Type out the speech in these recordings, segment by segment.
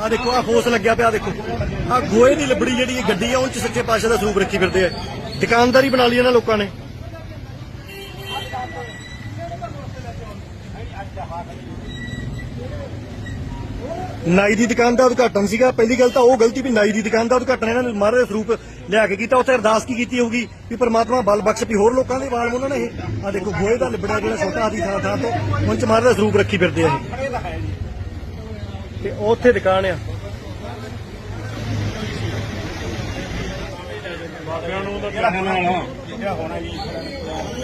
ਆ ਦੇਖੋ ਆ ਫੋਸ ਲੱਗਿਆ ਪਿਆ, ਦੇਖੋ। ਆ ਗੋਏ ਦੀ ਲਿਬੜੀ ਜਿਹੜੀ ਇਹ ਗੱਡੀ ਆ, ਉਹ ਚ ਸੱਚੇ ਪਾਤਸ਼ਾਹ ਦਾ ਸਰੂਪ ਰੱਖੀ ਫਿਰਦੇ ਆ। ਦੁਕਾਨਦਾਰੀ ਬਣਾ ਲਈ ਇਹਨਾਂ ਲੋਕਾਂ ਨੇ। ਨਾਈ ਦੀ ਦੁਕਾਨ ਦਾ ਉਦਘਾਟਨ ਸੀਗਾ। ਪਹਿਲੀ ਗੱਲ ਤਾਂ ਉਹ ਗਲਤੀ ਵੀ ਨਾਈ ਦੀ ਦੁਕਾਨ ਦਾ ਉਦਘਾਟਨ ਇਹਨਾਂ ਨੇ ਮਹਾਰਾਜ ਦਾ ਸਰੂਪ ਲਿਆ ਕੇ ਕੀਤਾ। ਉੱਥੇ ਅਰਦਾਸ ਕੀ ਕੀਤੀ ਹੋਊਗੀ ਵੀ ਪ੍ਰਮਾਤਮਾ ਬਲ ਬਖਸ਼ ਵੀ ਹੋਰ ਲੋਕਾਂ ਦੇ ਵਾਲ ਉਹਨਾਂ ਨੇ ਇਹ। ਆ ਦੇਖੋ ਗੋਏ ਦਾ ਲਿਬੜਾ ਜਿਹੜਾ ਛੋਟਾ ਹਾਥੀ ਥਾਂ ਥਾਂ ਤੋਂ ਉਹਨਾਂ ਚ ਮਹਾਰਾਜ ਦਾ ਸਰੂਪ ਰੱਖੀ ਫਿਰਦੇ ਆ ਇਹ। ਤੇ ਉਹ ਉੱਥੇ ਦੁਕਾਨ ਆ। ਬਾਬਿਆਂ ਨੂੰ ਤਾਂ ਕਿਹੜਾ ਹੋਣਾ ਕਿਹੜਾ ਹੋਣਾ ਜੀ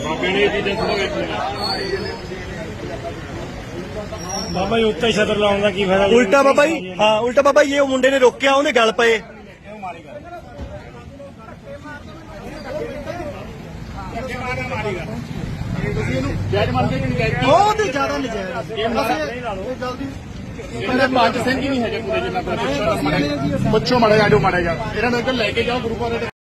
ਬਾਬਿਆਂ ਨੇ ਇਹ ਚੀਜ਼ਾਂ ਥੋੜਾ ਵੇਖੀਆਂ ਬਾਬਾ ਜੀ ਉੱਤੇ ਛਤਰ ਲਾਉਣ ਦਾ ਕੀ ਫਾਇਦਾ? ਉਲਟਾ ਬਾਬਾ ਜੀ। ਹਾਂ ਉਲਟਾ ਬਾਬਾ ਜੀ ਇਹ ਉਹ ਮੁੰਡੇ ਨੇ ਰੋਕਿਆ ਉਹਦੇ ਗੱਲ ਪਏ। ਜੱਜ ਮੰਨਦੇ ਕਿ ਨਹੀਂ ਬਹੁਤ ਜ਼ਿਆਦਾ ਨਜਾਇਜ਼। ਇਹ ਲਓ ਇਹਦੇ ਪੰਜ ਸਿੰਘ ਹੀ ਨਹੀਂ ਹੈਗੇ ਪੂਰੇ ਜਿੰਨਾ ਪੁੱਛੋ ਮੜੇ ਆਜੋ ਮੜੇ ਜਾ ਇਹਨਾਂ ਨੂੰ ਇੱਧਰ ਲੈ ਕੇ ਜਾਓ ਗੁਰੂ ਘਰ ਦੇ